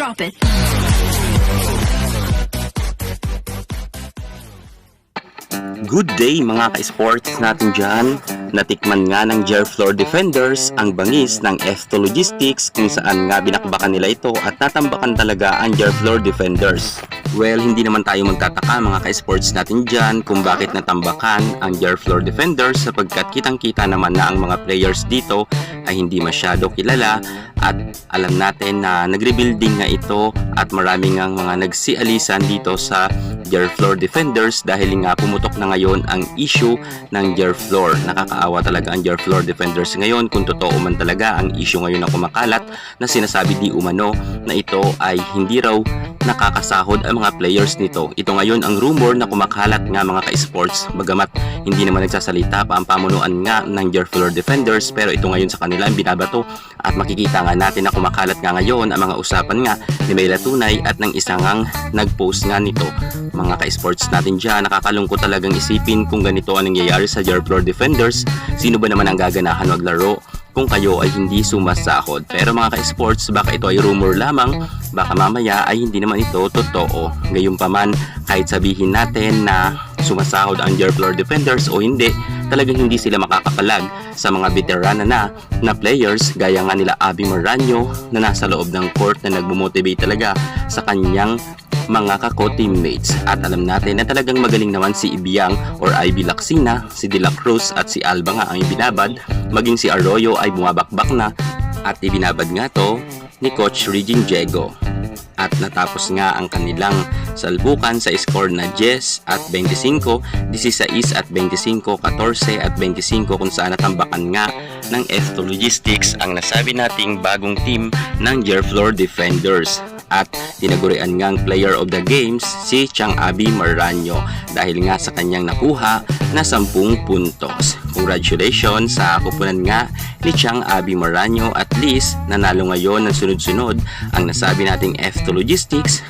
Drop it. Good day mga ka-sports natin dyan. Natikman nga ng Floor Defenders ang bangis ng F2 Logistics kung saan nga binakbakan nila ito at natambakan talaga ang Floor Defenders. Well, hindi naman tayo magtataka mga ka-sports natin dyan kung bakit natambakan ang Jer Floor Defenders sapagkat kitang-kita naman na ang mga players dito ay hindi masyado kilala at alam natin na nagrebuilding nga ito at maraming nga mga nagsialisan dito sa Jer Floor Defenders dahil nga pumutok na ngayon ang issue ng Jer Floor. Nakakaawa talaga ang Jer Floor Defenders ngayon kung totoo man talaga ang issue ngayon na kumakalat na sinasabi di umano na ito ay hindi raw nakakasahod ang mga players nito. Ito ngayon ang rumor na kumakalat nga mga ka-sports. Bagamat hindi naman nagsasalita pa ang pamunuan nga ng Jer Floor Defenders pero ito ngayon sa kanila ang binabato. At makikita nga natin na kumakalat nga ngayon ang mga usapan nga ni Mayla Tunay at ng isang ngang nag-post nga nito. Mga ka-sports natin dyan nakakalungkot talagang isipin kung ganito ang nangyayari sa Jer Floor Defenders. Sino ba naman ang gaganahan maglaro kung kayo ay hindi sumasahod. Pero mga ka-sports, baka ito ay rumor lamang, baka mamaya ay hindi naman ito totoo. Gayunpaman, kahit sabihin natin na sumasahod ang Jer Floor Defenders o hindi, talagang hindi sila makakapalag sa mga veterana na na players gaya nga nila Abby Moranyo na nasa loob ng court na nagmumotivate talaga sa kanyang mga kako-teammates at alam natin na talagang magaling naman si Ibiang or Ivy Laxina, si De La Cruz at si Alba nga ang ibinabad. Maging si Arroyo ay bumabakbak na at ibinabad nga to ni Coach Regine Diego. At natapos nga ang kanilang salbukan sa score na 10 at 25, 16 at 25, 14 at 25 kung saan natambakan nga ng F2 Logistics ang nasabi nating bagong team ng Jerflor Defenders at tinagurian ngang player of the games si Chang Abi Maranyo dahil nga sa kanyang nakuha na 10 puntos. Congratulations sa kupunan nga ni Chang Abi Maranyo at least nanalo ngayon ng sunod-sunod ang nasabi nating F2 Logistics.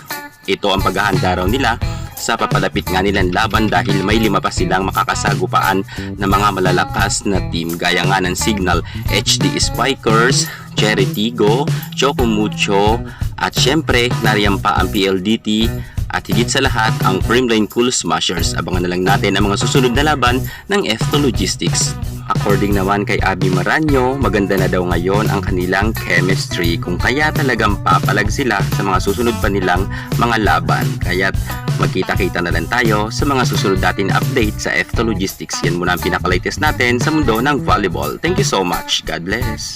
Ito ang paghahanda raw nila sa papalapit nga nilang laban dahil may lima pa silang makakasagupaan na mga malalakas na team gaya nga ng Signal HD Spikers, Cherry Tigo, Choco Mucho, at syempre nariyan pa ang PLDT at higit sa lahat ang Primline Cool Smashers. Abangan na lang natin ang mga susunod na laban ng F2 Logistics. According naman kay Abby Maranyo, maganda na daw ngayon ang kanilang chemistry kung kaya talagang papalag sila sa mga susunod pa nilang mga laban. Kaya't magkita-kita na lang tayo sa mga susunod natin update sa F2 Logistics. Yan muna ang pinaka-latest natin sa mundo ng volleyball. Thank you so much. God bless.